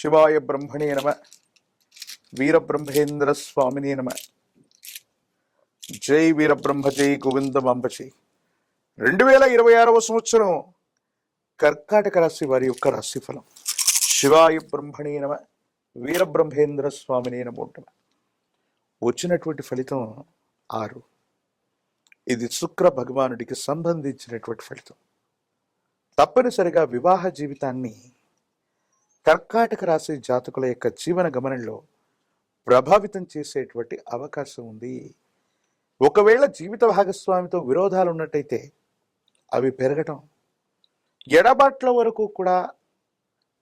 శివాయ బ్రహ్మణే నమ. వీరబ్రహ్మేంద్ర స్వామినే నమ. జై వీరబ్రహ్మ జై గోవిందమాంబ జై రెండు వేల ఇరవై ఆరవ సంవత్సరం కర్కాటక రాశి వారి యొక్క రాశిఫలం. శివాయ బ్రహ్మణే నమ వీరబ్రహ్మేంద్ర స్వామినే నమ వచ్చినటువంటి ఫలితం ఆరు. ఇది శుక్ర భగవానుడికి సంబంధించినటువంటి ఫలితం. తప్పనిసరిగా వివాహ జీవితాన్ని కర్కాటక రాశి జాతకుల యొక్క జీవన గమనంలో ప్రభావితం చేసేటువంటి అవకాశం ఉంది. ఒకవేళ జీవిత భాగస్వామితో విరోధాలు ఉన్నట్టయితే అవి పెరగటం ఎడబాట్ల వరకు కూడా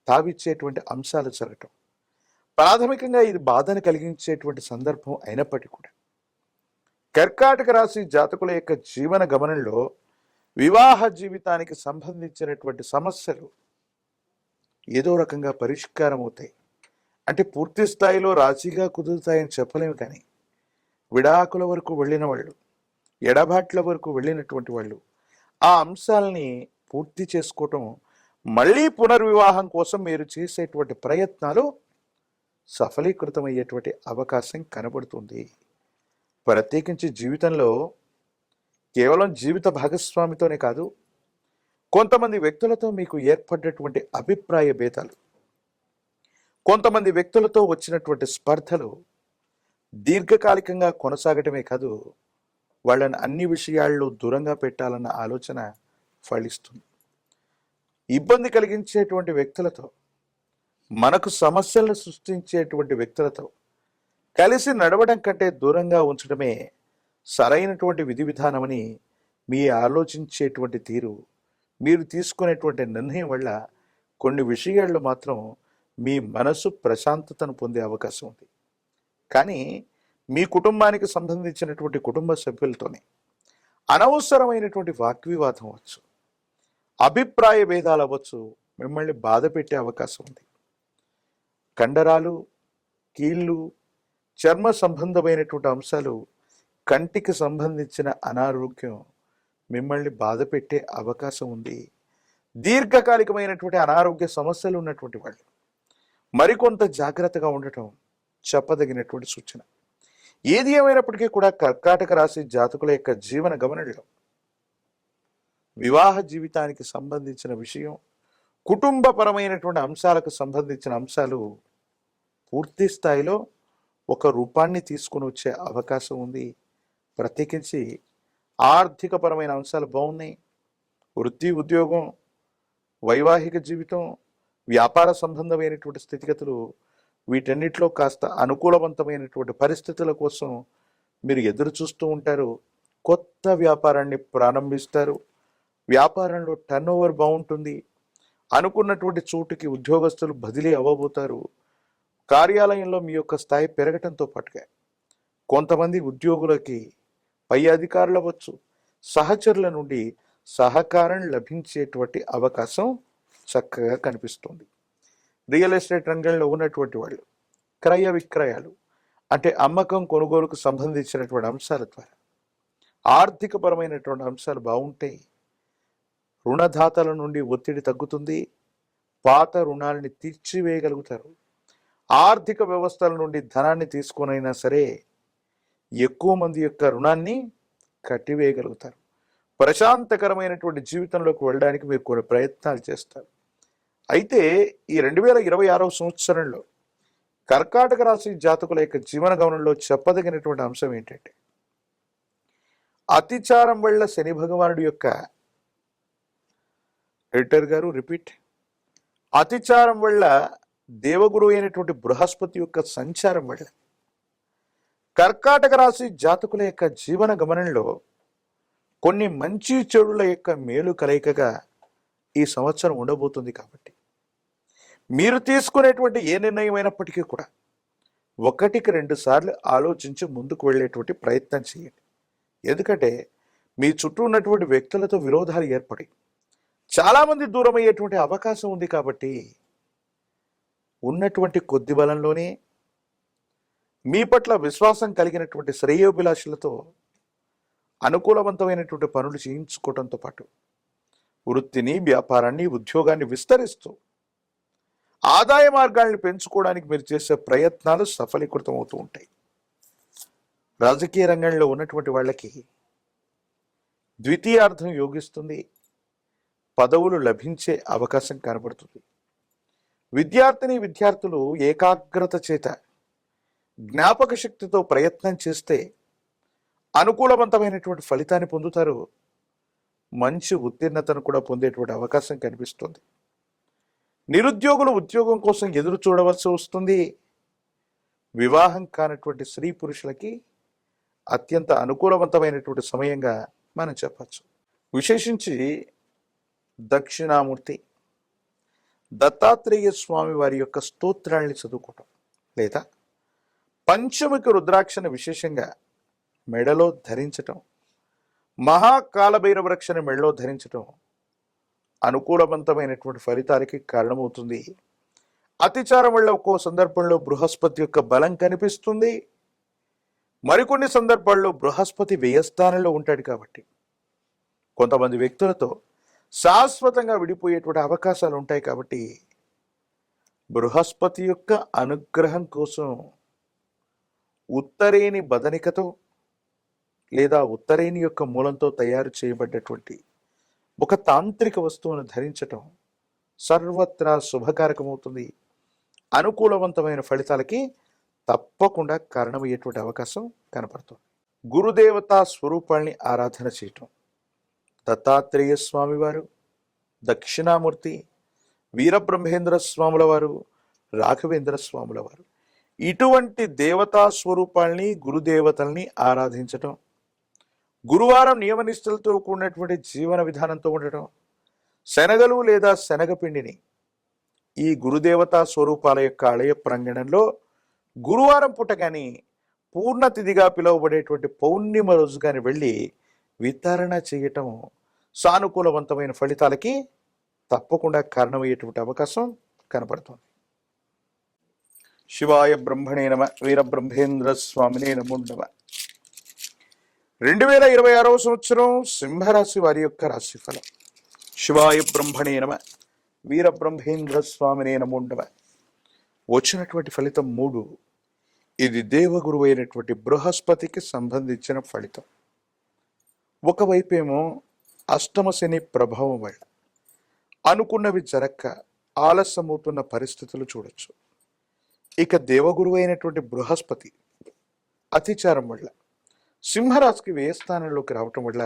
తావిచ్చేటువంటి అంశాలు జరగటం ప్రాథమికంగా ఇది బాధను కలిగించేటువంటి సందర్భం అయినప్పటికీ కూడా. కర్కాటక రాశి జాతకుల యొక్క జీవన గమనంలో వివాహ జీవితానికి సంబంధించినటువంటి సమస్యలు ఏదో రకంగా పరిష్కారం అవుతాయి అంటే పూర్తి స్థాయిలో రాజీగా కుదురుతాయని చెప్పలేము కానీ విడాకుల వరకు వెళ్ళిన వాళ్ళు ఎడబాట్ల వరకు వెళ్ళినటువంటి వాళ్ళు ఆ అంశాలని పూర్తి చేసుకోవటం మళ్ళీ పునర్వివాహం కోసం మీరు చేసేటువంటి ప్రయత్నాలు సఫలీకృతమయ్యేటువంటి అవకాశం కనబడుతుంది. ప్రత్యేకించి జీవితంలో కేవలం జీవిత భాగస్వామితోనే కాదు కొంతమంది వ్యక్తులతో మీకు ఏర్పడినటువంటి అభిప్రాయ భేదాలు కొంతమంది వ్యక్తులతో వచ్చినటువంటి స్పర్ధలు దీర్ఘకాలికంగా కొనసాగటమే కాదు వాళ్ళని అన్ని విషయాల్లో దూరంగా పెట్టాలన్న ఆలోచన ఫలిస్తుంది. ఇబ్బంది కలిగించేటువంటి వ్యక్తులతో మనకు సమస్యలను సృష్టించేటువంటి వ్యక్తులతో కలిసి నడవడం కంటే దూరంగా ఉంచడమే సరైనటువంటి విధి విధానమని మీ ఆలోచించేటువంటి తీరు మీరు తీసుకునేటువంటి నిర్ణయం వల్ల కొన్ని విషయాల్లో మాత్రం మీ మనసు ప్రశాంతతను పొందే అవకాశం ఉంది. కానీ మీ కుటుంబానికి సంబంధించినటువంటి కుటుంబ సభ్యులతోనే అనవసరమైనటువంటి వాగ్వివాదం అవ్వచ్చు. అభిప్రాయ భేదాలు అవ్వచ్చు. మిమ్మల్ని బాధ పెట్టే అవకాశం ఉంది. కండరాలు కీళ్ళు చర్మ సంబంధమైనటువంటి అంశాలు కంటికి సంబంధించిన అనారోగ్యం మిమ్మల్ని బాధ పెట్టే అవకాశం ఉంది. దీర్ఘకాలికమైనటువంటి అనారోగ్య సమస్యలు ఉన్నటువంటి వాళ్ళు మరికొంత జాగ్రత్తగా ఉండటం చెప్పదగినటువంటి సూచన. ఏది ఏమైనప్పటికీ కూడా కర్కాటక రాశి జాతకుల యొక్క జీవన గమనంలో వివాహ జీవితానికి సంబంధించిన విషయం కుటుంబపరమైనటువంటి అంశాలకు సంబంధించిన అంశాలు పూర్తి స్థాయిలో ఒక రూపాన్ని తీసుకుని వచ్చే అవకాశం ఉంది. ప్రత్యేకించి ఆర్థికపరమైన అంశాలు బాగున్నాయి. వృత్తి ఉద్యోగం వైవాహిక జీవితం వ్యాపార సంబంధమైనటువంటి స్థితిగతులు వీటన్నిటిలో కాస్త అనుకూలవంతమైనటువంటి పరిస్థితుల కోసం మీరు ఎదురు చూస్తూ ఉంటారు. కొత్త వ్యాపారాన్ని ప్రారంభిస్తారు. వ్యాపారంలో టర్న్ ఓవర్ బాగుంటుంది. అనుకున్నటువంటి చోటుకి ఉద్యోగస్తులు బదిలీ అవ్వబోతారు. కార్యాలయంలో మీ యొక్క స్థాయి పెరగటంతో పాటుగా కొంతమంది ఉద్యోగులకి పై అధికారులు అవ్వచ్చు. సహచరుల నుండి సహకారం లభించేటువంటి అవకాశం చక్కగా కనిపిస్తుంది. రియల్ ఎస్టేట్ రంగంలో ఉన్నటువంటి వాళ్ళు క్రయ విక్రయాలు అంటే అమ్మకం కొనుగోలుకు సంబంధించినటువంటి అంశాల ద్వారా ఆర్థికపరమైనటువంటి అంశాలు బాగుంటాయి రుణదాతల నుండి ఒత్తిడి తగ్గుతుంది పాత రుణాలని తీర్చివేయగలుగుతారు. ఆర్థిక వ్యవస్థల నుండి ధనాన్ని తీసుకొనైనా సరే ఎక్కువ మంది యొక్క రుణాన్ని కట్టివేయగలుగుతారు. ప్రశాంతకరమైనటువంటి జీవితంలోకి వెళ్ళడానికి మీరు కొన్ని ప్రయత్నాలు చేస్తారు. అయితే ఈ రెండు వేల ఇరవై ఆరవ సంవత్సరంలో కర్కాటక రాశి జాతకుల యొక్క జీవన గమనంలో చెప్పదగినటువంటి అంశం ఏంటంటే అతిచారం వల్ల శని భగవానుడి యొక్క ఎడిటర్ గారు రిపీట్ అతిచారం వల్ల దేవగురు అయినటువంటి బృహస్పతి యొక్క సంచారం వల్ల కర్కాటక రాశి జాతకుల యొక్క జీవన గమనంలో కొన్ని మంచి చెడుల యొక్క మేలు కలయికగా ఈ సంవత్సరం ఉండబోతుంది కాబట్టి. మీరు తీసుకునేటువంటి ఏ నిర్ణయం అయినప్పటికీ కూడా ఒకటికి రెండు సార్లు ఆలోచించి ముందుకు వెళ్ళేటువంటి ప్రయత్నం చేయండి. ఎందుకంటే మీ చుట్టూ ఉన్నటువంటి వ్యక్తులతో విరోధాలు ఏర్పడి చాలామంది దూరం అయ్యేటువంటి అవకాశం ఉంది కాబట్టి ఉన్నటువంటి కొద్ది బలంలోనే మీ పట్ల విశ్వాసం కలిగినటువంటి శ్రేయోభిలాషులతో అనుకూలవంతమైనటువంటి పనులు చేయించుకోవడంతో పాటు వృత్తిని వ్యాపారాన్ని ఉద్యోగాన్ని విస్తరిస్తూ ఆదాయ మార్గాల్ని పెంచుకోవడానికి మీరు చేసే ప్రయత్నాలు సఫలీకృతం అవుతూ ఉంటాయి. రాజకీయ రంగంలో ఉన్నటువంటి వాళ్ళకి ద్వితీయార్థం యోగిస్తుంది. పదవులు లభించే అవకాశం కనబడుతుంది. విద్యార్థిని విద్యార్థులు ఏకాగ్రత చేత జ్ఞాపక శక్తితో ప్రయత్నం చేస్తే అనుకూలవంతమైనటువంటి ఫలితాన్ని పొందుతారు. మంచి ఉత్తీర్ణతను కూడా పొందేటువంటి అవకాశం కనిపిస్తుంది. నిరుద్యోగులు ఉద్యోగం కోసం ఎదురు చూడవలసి వస్తుంది. వివాహం కానటువంటి స్త్రీ పురుషులకి అత్యంత అనుకూలవంతమైనటువంటి సమయంగా మనం చెప్పచ్చు. విశేషించి దక్షిణామూర్తి దత్తాత్రేయ స్వామి వారి యొక్క స్తోత్రాల్ని చదువుకోవటం లేదా పంచముఖి రుద్రాక్షను విశేషంగా మెడలో ధరించటం మహాకాలభైరవ రక్షణ మెడలో ధరించటం అనుకూలవంతమైనటువంటి ఫలితాలకి కారణమవుతుంది. అతిచారం వల్ల ఒక్కో సందర్భంలో బృహస్పతి యొక్క బలం కనిపిస్తుంది. మరికొన్ని సందర్భాల్లో బృహస్పతి వ్యయస్థానంలో ఉంటాడు కాబట్టి కొంతమంది వ్యక్తులతో శాశ్వతంగా విడిపోయేటువంటి అవకాశాలు ఉంటాయి కాబట్టి బృహస్పతి యొక్క అనుగ్రహం కోసం ఉత్తరేని బదనికతో లేదా ఉత్తరేని యొక్క మూలంతో తయారు చేయబడ్డటువంటి ఒక తాంత్రిక వస్తువును ధరించటం సర్వత్రా శుభకారకమవుతుంది. అనుకూలవంతమైన ఫలితాలకి తప్పకుండా కారణమయ్యేటువంటి అవకాశం కనపడుతుంది. గురుదేవతా స్వరూపాల్ని ఆరాధన చేయటం దత్తాత్రేయ స్వామివారు దక్షిణామూర్తి వీరబ్రహ్మేంద్ర స్వాముల వారు రాఘవేంద్ర స్వాముల వారు ఇటువంటి దేవతా స్వరూపాల్ని గురుదేవతల్ని ఆరాధించటం గురువారం నియమనిష్టలతో కూడినటువంటి జీవన విధానంతో ఉండటం శనగలు లేదా శనగపిండిని ఈ గురుదేవతా స్వరూపాల యొక్క ఆలయ ప్రాంగణంలో గురువారం పూట కానీ పూర్ణతిథిగా పిలువబడేటువంటి పౌర్ణిమ రోజు కానీ వెళ్ళి వితరణ చేయటం సానుకూలవంతమైన ఫలితాలకి తప్పకుండా కారణమయ్యేటువంటి అవకాశం కనపడుతుంది శివాయ బ్రహ్మణే నమ వీరబ్రహ్మేంద్ర స్వామినే నమో నమ. రెండు వేల ఇరవై ఆరవ సంవత్సరం సింహరాశి వారి యొక్క రాశిఫలం. శివాయ బ్రహ్మణే నమ వీరబ్రహ్మేంద్ర స్వామినే నమో నమ. వచ్చినటువంటి ఫలితం మూడు. ఇది దేవగురు అయినటువంటి బృహస్పతికి సంబంధించిన ఫలితం. ఒకవైపేమో అష్టమ శని ప్రభావం వల్ల అనుకున్నవి జరక్క ఆలస్యమవుతున్న పరిస్థితులు చూడొచ్చు. ఇక దేవగురు అయినటువంటి బృహస్పతి అతిచారం వల్ల సింహరాశికి వ్యయస్థానంలోకి రావటం వల్ల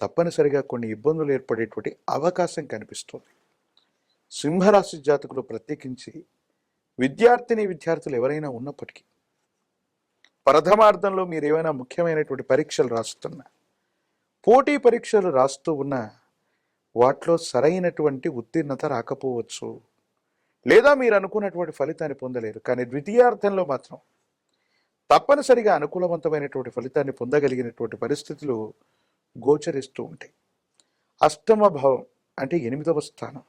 తప్పనిసరిగా కొన్ని ఇబ్బందులు ఏర్పడేటువంటి అవకాశం కనిపిస్తుంది. సింహరాశి జాతకులు ప్రత్యేకించి విద్యార్థిని విద్యార్థులు ఎవరైనా ఉన్నప్పటికీ ప్రథమార్థంలో మీరు ఏమైనా ముఖ్యమైనటువంటి పరీక్షలు రాస్తున్నా పోటీ పరీక్షలు రాస్తూ ఉన్నా వాటిలో సరైనటువంటి ఉత్తీర్ణత రాకపోవచ్చు. లేదా మీరు అనుకున్నటువంటి ఫలితాన్ని పొందలేరు. కానీ ద్వితీయార్థంలో మాత్రం తప్పనిసరిగా అనుకూలవంతమైనటువంటి ఫలితాన్ని పొందగలిగినటువంటి పరిస్థితులు గోచరిస్తూ ఉంటాయి. అష్టమ భావం అంటే ఎనిమిదవ స్థానం.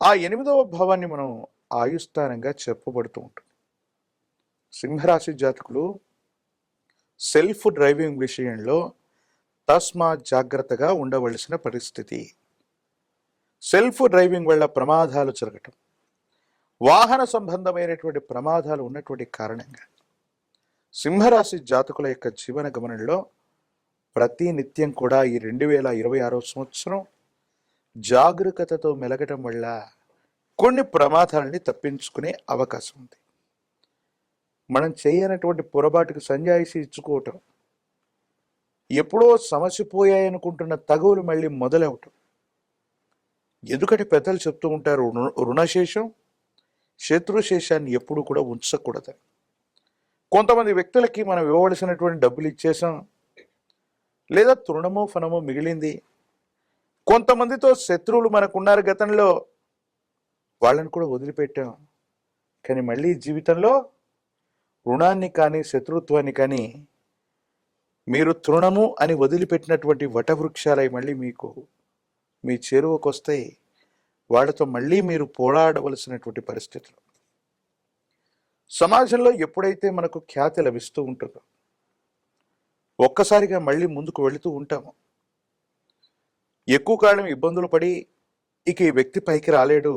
ఆ ఎనిమిదవ భావాన్ని మనం ఆయుస్థానంగా చెప్పబడుతూ ఉంటుంది సింహరాశి జాతకులు సెల్ఫ్ డ్రైవింగ్ విషయంలో తస్మా జాగ్రత్తగా ఉండవలసిన పరిస్థితి. సెల్ఫ్ డ్రైవింగ్ వల్ల ప్రమాదాలు జరగటం. వాహన సంబంధమైనటువంటి ప్రమాదాలు ఉన్నటువంటి కారణంగా సింహరాశి జాతకుల యొక్క జీవన గమనంలో ప్రతి నిత్యం కూడా ఈ రెండు వేల ఇరవై ఆరో సంవత్సరం జాగరూకతతో మెలగటం వల్ల కొన్ని ప్రమాదాలని తప్పించుకునే అవకాశం ఉంది. మనం చేయనటువంటి పొరపాటుకు సంజాయిషి ఇచ్చుకోవటం ఎప్పుడో సమసిపోయాయనుకుంటున్న తగువులు మళ్ళీ మొదలవటం ఎందుకంటే పెద్దలు చెప్తూ ఉంటారు రుణ- రుణశేషం శత్రుశేషాన్ని ఎప్పుడు కూడా ఉంచకూడదని కొంతమంది వ్యక్తులకి మనం ఇవ్వవలసినటువంటి డబ్బులు ఇచ్చేసాం లేదా తృణమో ఫణమో మిగిలింది. కొంతమందితో శత్రువులు మనకున్నారు గతంలో వాళ్ళని కూడా వదిలిపెట్టాం. కానీ మళ్ళీ జీవితంలో రుణాన్ని కానీ శత్రుత్వాన్ని కానీ మీరు తృణము అని వదిలిపెట్టినటువంటి వటవృక్షాలై మళ్ళీ మీకు మీ చేరువకొస్తాయి. వాళ్ళతో మళ్ళీ మీరు పోరాడవలసినటువంటి పరిస్థితులు. సమాజంలో ఎప్పుడైతే మనకు ఖ్యాతి లభిస్తూ ఉంటుందో ఒక్కసారిగా మళ్ళీ ముందుకు వెళుతూ ఉంటాము ఎక్కువ కాలం ఇబ్బందులు పడి ఇక ఈ వ్యక్తి పైకి రాలేడు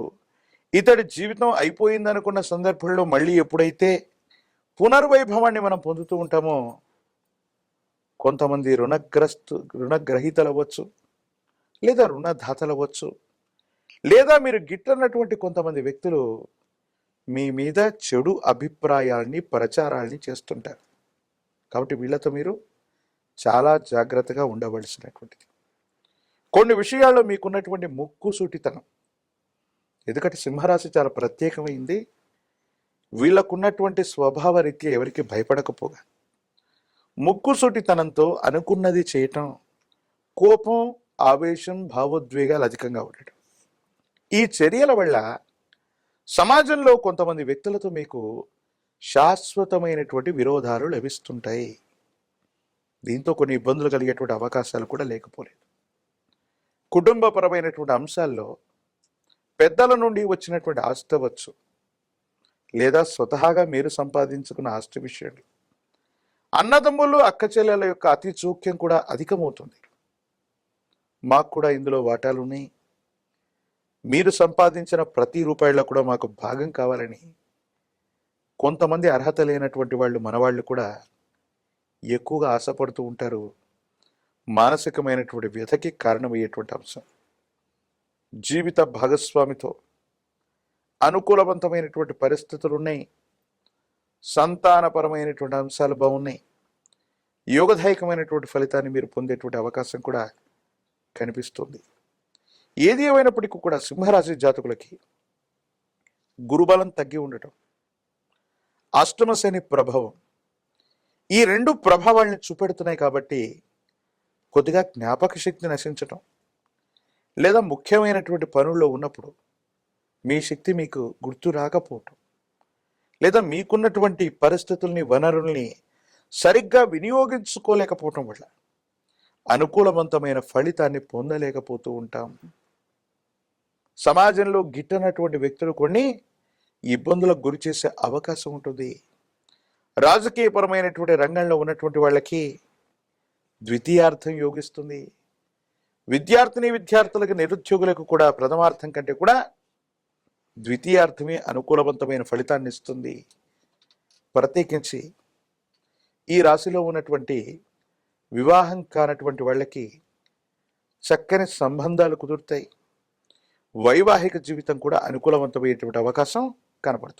ఇతడి జీవితం అయిపోయిందనుకున్న సందర్భంలో మళ్ళీ ఎప్పుడైతే పునర్వైభవాన్ని మనం పొందుతూ ఉంటామో కొంతమంది రుణగ్రస్తు రుణగ్రహీతలు అవ్వచ్చు లేదా రుణదాతలు అవ్వచ్చు లేదా మీరు గిట్లన్నటువంటి కొంతమంది వ్యక్తులు మీ మీద చెడు అభిప్రాయాల్ని ప్రచారాల్ని చేస్తుంటారు. కాబట్టి వీళ్ళతో మీరు చాలా జాగ్రత్తగా ఉండవలసినటువంటిది. కొన్ని విషయాల్లో మీకున్నటువంటి ముక్కు సూటితనం. ఎందుకంటే సింహరాశి చాలా ప్రత్యేకమైంది. వీళ్ళకున్నటువంటి స్వభావ రీత్యా ఎవరికి భయపడకపోగా. ముక్కుసూటితనంతో అనుకున్నది చేయటం కోపం ఆవేశం భావోద్వేగాలు అధికంగా ఉండటం. ఈ చర్యల వల్ల సమాజంలో కొంతమంది వ్యక్తులతో మీకు శాశ్వతమైనటువంటి విరోధాలు లభిస్తుంటాయి. దీంతో కొన్ని ఇబ్బందులు కలిగేటువంటి అవకాశాలు కూడా లేకపోలేదు. కుటుంబపరమైనటువంటి అంశాల్లో పెద్దల నుండి వచ్చినటువంటి ఆస్తి అవ్వచ్చు లేదా స్వతహాగా మీరు సంపాదించుకున్న ఆస్తి విషయంలో. అన్నదమ్ములు అక్క చెల్లెల యొక్క అతి చూక్యం కూడా అధికమవుతుంది. మాకు కూడా ఇందులో వాటాలు ఉన్నాయి మీరు సంపాదించిన ప్రతి రూపాయిలో కూడా మాకు భాగం కావాలని కొంతమంది అర్హత లేనటువంటి వాళ్ళు మనవాళ్ళు కూడా ఎక్కువగా ఆశపడుతూ ఉంటారు. మానసికమైనటువంటి వ్యధకి కారణమయ్యేటువంటి అంశం. జీవిత భాగస్వామితో అనుకూలవంతమైనటువంటి పరిస్థితులు ఉన్నాయి. సంతానపరమైనటువంటి అంశాలు బాగున్నాయి. యోగదాయకమైనటువంటి ఫలితాన్ని మీరు పొందేటువంటి అవకాశం కూడా కనిపిస్తుంది. ఏది ఏమైనప్పటికీ కూడా సింహరాశి జాతకులకి గురుబలం తగ్గి ఉండటం అష్టమశని ప్రభావం ఈ రెండు ప్రభావాలను చూపెడుతున్నాయి కాబట్టి కొద్దిగా జ్ఞాపక శక్తి నశించటం లేదా ముఖ్యమైనటువంటి పనుల్లో ఉన్నప్పుడు మీ శక్తి మీకు గుర్తు రాకపోవటం లేదా మీకున్నటువంటి పరిస్థితుల్ని వనరుల్ని సరిగ్గా వినియోగించుకోలేకపోవటం వల్ల అనుకూలవంతమైన ఫలితాన్ని పొందలేకపోతూ ఉంటాం. సమాజంలో గిట్టనటువంటి వ్యక్తులు కొన్ని ఇబ్బందులకు గురి చేసే అవకాశం ఉంటుంది. రాజకీయపరమైనటువంటి రంగంలో ఉన్నటువంటి వాళ్ళకి ద్వితీయార్థం యోగిస్తుంది. విద్యార్థిని విద్యార్థులకు నిరుద్యోగులకు కూడా ప్రథమార్థం కంటే కూడా ద్వితీయార్థమే అనుకూలవంతమైన ఫలితాన్ని ఇస్తుంది. ప్రత్యేకించి ఈ రాశిలో ఉన్నటువంటి వివాహం కానటువంటి వాళ్ళకి చక్కని సంబంధాలు కుదురుతాయి. వైవాహిక జీవితం కూడా అనుకూలవంతమయ్యేటువంటి అవకాశం కనపడుతుంది.